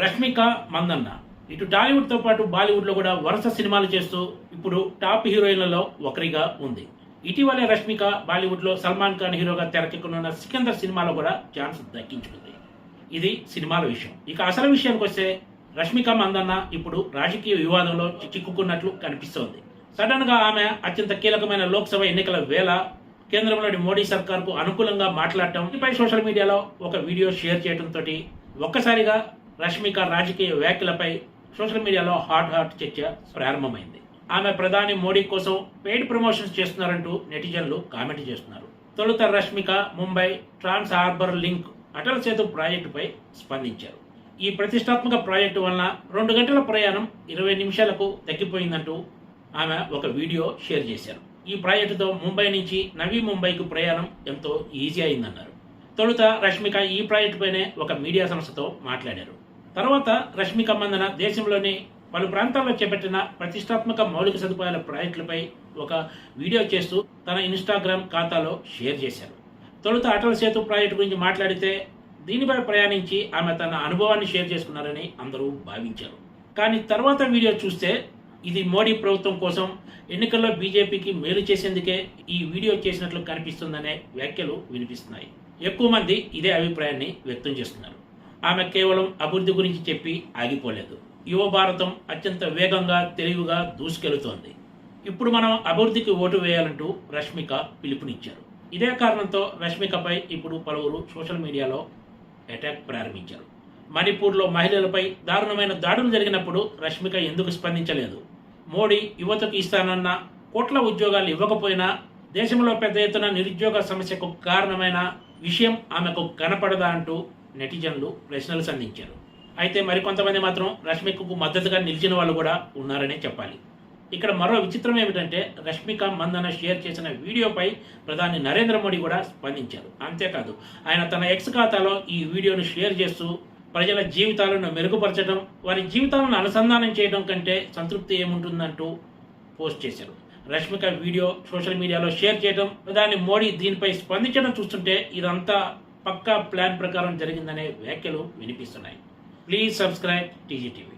రష్మిక మందన్న. ఇటు టాలీవుడ్తో పాటు బాలీవుడ్లో కూడా వరుస సినిమాలు చేస్తూ ఇప్పుడు టాప్ హీరోయిన్లలో ఒకరిగా ఉంది. ఇటీవలే రష్మిక బాలీవుడ్లో సల్మాన్ ఖాన్ హీరోగా తెరకెక్కనున్న సికిందర్ సినిమాలో కూడా ఛాన్స్ దక్కించుకుంది. ఇది సినిమాల విషయం. ఇక అసలు విషయానికి వస్తే రష్మిక మందన్న ఇప్పుడు రాజకీయ వివాదంలో చిక్కుకున్నట్లు కనిపిస్తోంది. సడన్గా ఆమె అత్యంత కీలకమైన లోక్సభ ఎన్నికల వేళ కేంద్రంలోని మోడీ సర్కార్కు అనుకూలంగా మాట్లాడటం పై సోషల్ మీడియాలో ఒక వీడియో షేర్ చేయడంతో ఒక్కసారిగా రష్మిక రాజకీయ వ్యాఖ్యలపై సోషల్ మీడియాలో హాట్ హాట్ చర్చ ప్రారంభమైంది. ఆమె ప్రధాని మోడీ కోసం పెయిడ్ ప్రమోషన్స్ చేస్తున్నారంటూ నెటిజన్లు కామెంట్ చేస్తున్నారు. తొలుత Rashmika Mumbai trans harbour link Atal Setu ప్రాజెక్టుపై స్పందించారు. ఈ ప్రతిష్టాత్మక ప్రాజెక్టు వలన రెండు గంటల ప్రయాణం ఇరవై నిమిషాలకు తగ్గిపోయిందంటూ ఆమె ఒక వీడియో షేర్ చేశారు. ఈ ప్రాజెక్టుతో ముంబై నుంచి నవీ ముంబైకు ప్రయాణం ఎంతో ఈజీ అయిందన్నారు. తొలుత రష్మిక ఈ ప్రాజెక్టుపైనే ఒక మీడియా సంస్థతో మాట్లాడారు. తర్వాత రష్మిక మందన దేశంలోని పలు ప్రాంతాల్లో చేపట్టిన ప్రతిష్టాత్మక మౌలిక సదుపాయాల ప్రాజెక్టులపై ఒక వీడియో చేస్తూ తన ఇన్స్టాగ్రామ్ ఖాతాలో షేర్ చేశారు. తొలుత అటల్ సేతు ప్రాజెక్టు గురించి మాట్లాడితే దీనిపై ప్రయాణించి ఆమె తన అనుభవాన్ని షేర్ చేసుకున్నారని అందరూ భావించారు. కానీ తర్వాత వీడియో చూస్తే ఇది మోడీ ప్రభుత్వం కోసం ఎన్నికల్లో బీజేపీకి మేలు చేసేందుకే ఈ వీడియో చేసినట్లు కనిపిస్తుందనే వ్యాఖ్యలు వినిపిస్తున్నాయి. ఎక్కువ మంది ఇదే అభిప్రాయాన్ని వ్యక్తం చేస్తున్నారు. ఆమె కేవలం అభివృద్ధి గురించి చెప్పి ఆగిపోలేదు. యువ భారతం అత్యంత వేగంగా తెలివిగా దూసుకెళుతోంది. ఇప్పుడు మనం అభివృద్ధికి ఓటు వేయాలంటూ రష్మిక పిలుపునిచ్చారు. ఇదే కారణంతో రష్మికపై ఇప్పుడు పలువురు సోషల్ మీడియాలో అటాక్ ప్రారంభించారు. మణిపూర్లో మహిళలపై దారుణమైన దాడులు జరిగినప్పుడు రష్మిక ఎందుకు స్పందించలేదు? మోడీ యువతకు ఇస్తానన్న కోట్ల ఉద్యోగాలు ఇవ్వకపోయినా దేశంలో పెద్ద ఎత్తున నిరుద్యోగ సమస్యకు కారణమైన విషయం ఆమెకు కనపడదా అంటూ నెటిజన్లు ప్రశ్నలు సంధించారు. అయితే మరికొంతమంది మాత్రం రష్మికకు మద్దతుగా నిలిచిన వాళ్ళు కూడా ఉన్నారనే చెప్పాలి. ఇక్కడ మరో విచిత్రం ఏమిటంటే రష్మిక మందన షేర్ చేసిన వీడియోపై ప్రధాని నరేంద్ర మోడీ కూడా స్పందించారు. అంతేకాదు ఆయన తన ఎక్స్ ఖాతాలో ఈ వీడియోను షేర్ చేస్తూ ప్రజల జీవితాలను మెరుగుపరచడం వారి జీవితాలను అనుసంధానం చేయడం కంటే సంతృప్తి ఏముంటుందంటూ పోస్ట్ చేశారు. రష్మిక వీడియో సోషల్ మీడియాలో షేర్ చేయడం ప్రధాని మోడీ దీనిపై స్పందించడం చూస్తుంటే ఇదంతా పక్కా ప్లాన్ ప్రకారం జరిగిందనే వ్యాఖ్యలు వినిపిస్తున్నాయి. Please subscribe TGTV